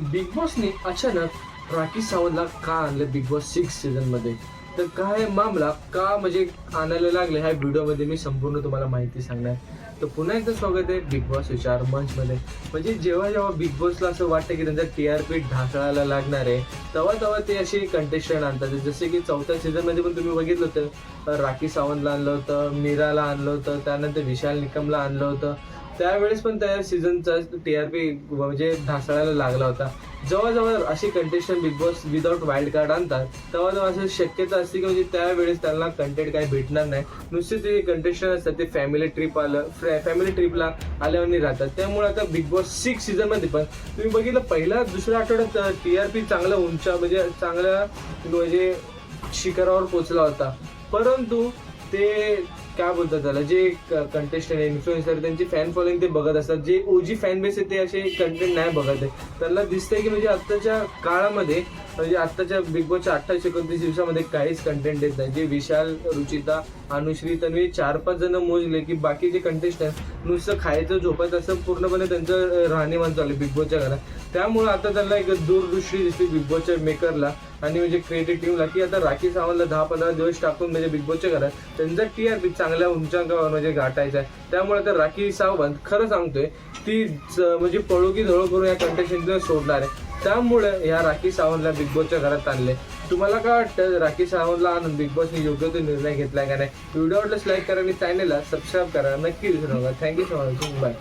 Big बॉसने अचानक राखी सावंतला का आणलं बिग बॉस सिक्स सीझनमध्ये तर काय मामला का म्हणजे आणायला लागले ह्या व्हिडिओमध्ये मी संपूर्ण तुम्हाला माहिती सांगणार. तर पुन्हा एकदा स्वागत आहे बिग बॉस विचार मंचमध्ये. म्हणजे जेव्हा जेव्हा बिग बॉसला असं वाटतं की त्यांचा टी आर पी ढाकळायला लागणार आहे तेव्हा तेव्हा ते असे कंटेस्टंट आणतात. जसे की चौथ्या सीझनमध्ये पण तुम्ही बघितलं होतं राखी सावंतला आणलं होतं मीराला आणलं होतं त्यानंतर विशाल निकमला आणलं होतं. त्यावेळेस पण त्या सीझनचा टी आर पी म्हणजे ढासळायला लागला होता. जवळजवळ अशी contestant Bigg Boss without wild card आणतात तेव्हा तेव्हा असं शक्यता असते की म्हणजे त्यावेळेस त्यांना कंटेंट काही भेटणार नाही. नुसते ते कंटेस्टंट असतात ते फॅमिली ट्रिप आलं फॅमिली ट्रिपला आल्यावर राहतात. त्यामुळे आता बिग बॉस सिक्स सीझनमध्ये पण तुम्ही बघितलं पहिला दुसऱ्या आठवड्यात टी आर पी चांगला उंचा म्हणजे चांगल्या म्हणजे शिखरावर पोचला होता. परंतु ते काय बोलतात त्याला? जे कंटेस्टंट इन्फ्लुएन्सर त्यांची फॅन फॉलोइंग ते बघत असतात. जे ओजी फॅन बेस आहे ते असे कंटेंट नाही बघत आहे. त्यांना दिसतंय की म्हणजे आत्ताच्या काळामध्ये म्हणजे आत्ताच्या बिग बॉसच्या अठ्ठावीस एकोणतीस दिवसामध्ये काहीच कंटेंट येत नाही. जे विशाल रुचिता अनुश्री तन्वी चार पाच जण मोजले की बाकीचे कंटेस्टंट नुसतं खायचं झोपायचं असं पूर्णपणे त्यांचं राहणीमान चालू आहे बिग बॉसच्या घरात. त्यामुळे आता त्यांना एक दूरदृष्टी दिसते बिग बॉसच्या मेकरला आणि म्हणजे क्रिएटिव्ह टीमला की आता राखी सावंतला दहा पंधरा दिवस टाकून म्हणजे बिग बॉसच्या घरात त्यांचा टी आर पी चांगल्या उंचांकावर म्हणजे गाठायचा आहे. त्यामुळे आता राखी सावंत खरं सांगतोय ती म्हणजे पळोगी धळो करून या कंटेस्टंटला सोडणार आहे. त्यामुळे या राखी सावंतला बिग बॉसच्या घरात आणले. तुम्हाला काय वाटतं राखी सावंतला आणून बिग बॉसने योग्य तो निर्णय घेतलाय का नाही? व्हिडिओ वाटल्यास लाईक करा आणि चॅनेलला सबस्क्राईब करा. नक्की विसरू नका. Thank you so much bye